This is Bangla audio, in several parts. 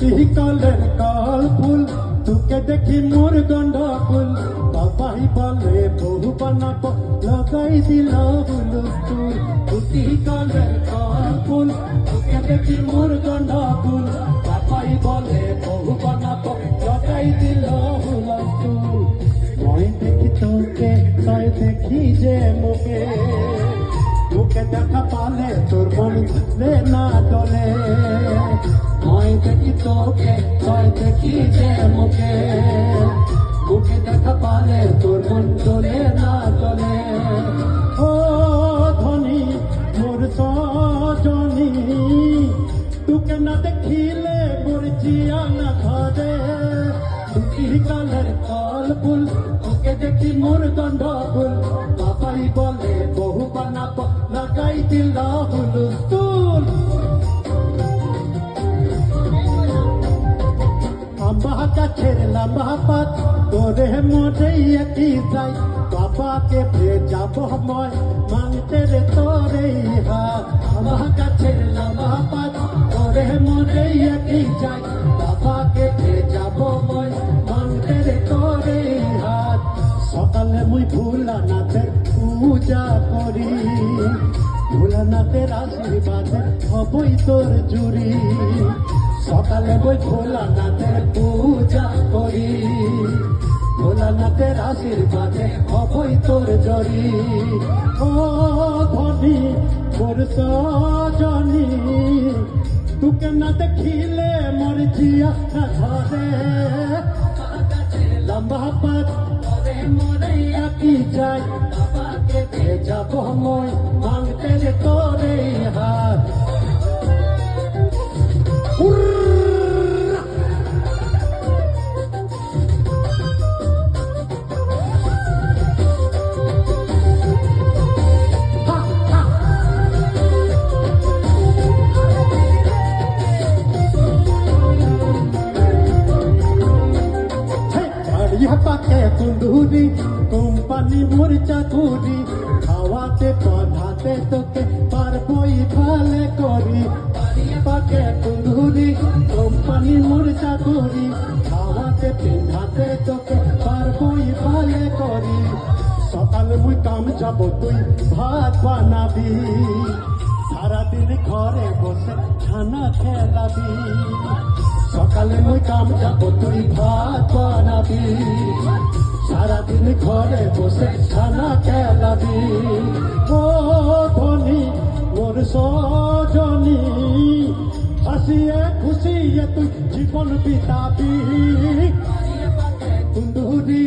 দুটি কলের কল ফুল, তোকে দেখি মোর গন্ড ফুল। বাবাই বলে, বহু বানাব, লগাই দিল হুলুস্তুল দুটি কলের কল ফুল, তোকে দেখি মোর গন্ড ফুল। বাবাই বলে, বহু বানাব, লগাই দিল হুলুস্তুল মই দেখি তোকে, তাই দেখি যে মুখে। মুখে দেখা পালে তোর মন না ডলে তোকে তাই দেখি যে মুখে? মুখে দেখা পালে তোর মন ডলে না ডলে ও ধনী, মোর তোকে না দেখিলে মোর জিয়া না ধরে কালের কল ফুল ওকে দেখি মোর দণ্ড ফুল বাবাই আম্মা গাছের লম্বা পাত তোরে মোরে একই যাই। বাবাকে ভেজাব মই মানতে রে তোরে হাত আম্মা গাছের লম্বা পাত তোরে মোরে একই যাই। বাবাকে ভেজাব মই মানতে রে তোরে হাত সকালে মুই ভুলানাথের পূজা করি। ভোলানাথের আশীর্বাদে হবই তোর জুড়ি। সকালে বই ভোলানাথের পূজা করি। ভোলানাথের আশীর্বাদে হবই তোর জরি ও ধনী মোর সজনী তোকে না দেখিলে মোর জিয়া না ধরে লম্বা ধরে মোরে আকি যায় বাবাকে ভেজাব মই মাংতে কুন্দুরি কোম্পানি মোর চাকুরি, খাওয়াতে, পধাতে তোকে পারবই ভালে করি। পাকে কুন্দুরি কোম্পানি মোর চাকুরি, খাওয়াতে পিন্ধাতে তোকে পারবই ভালে করি। সকালে মুই কাম যাব, তুই ভাত বানাবি। সারাদিন ঘরে বসে খানা খেলাবি। সকালে মুই কাম যাব, তুই ভাত বানাবি। ঘরে বসে খানা খেলাবি ও ধনী মোর সজনী হাসিয়ে খুশিয়ে তুই জীবন বিতাবি। তুন্দুরি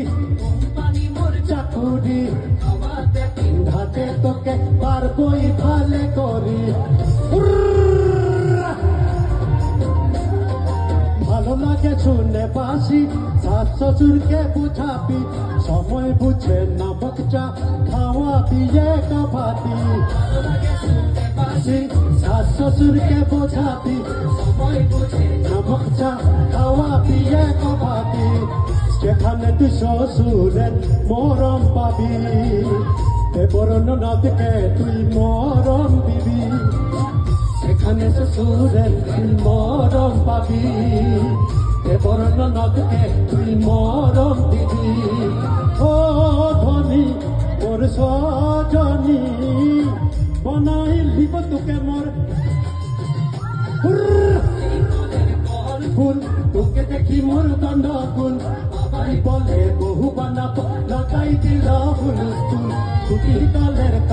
চাকুরি। লাগে শুনে বাসি শাশ শ্বশুরকে বুঝাবি, সময় বুঝে নামক চা খাওয়া কাভাতি বাসি শাশ শ্বশুরকে বোঝাবি, সময় বুঝে নামক চা খাওয়া বিয়ে কাভাতি যেখানে তুই শ্বশুরের মরম পাবি, দেবর নদকে তুই মরম দিবি। সেখানে শ্বশুরের তুই মরম পাবি দেবর নদকে তুই মরম দিবি ও ধনী মোর সজনী বনাই তোকে মোর। ফুল, তোকে দেখি মোর দণ্ড ফুল। বাবাই বলে, বহু বানাব, লাগাই দিল কালের কাল ফুল তোকে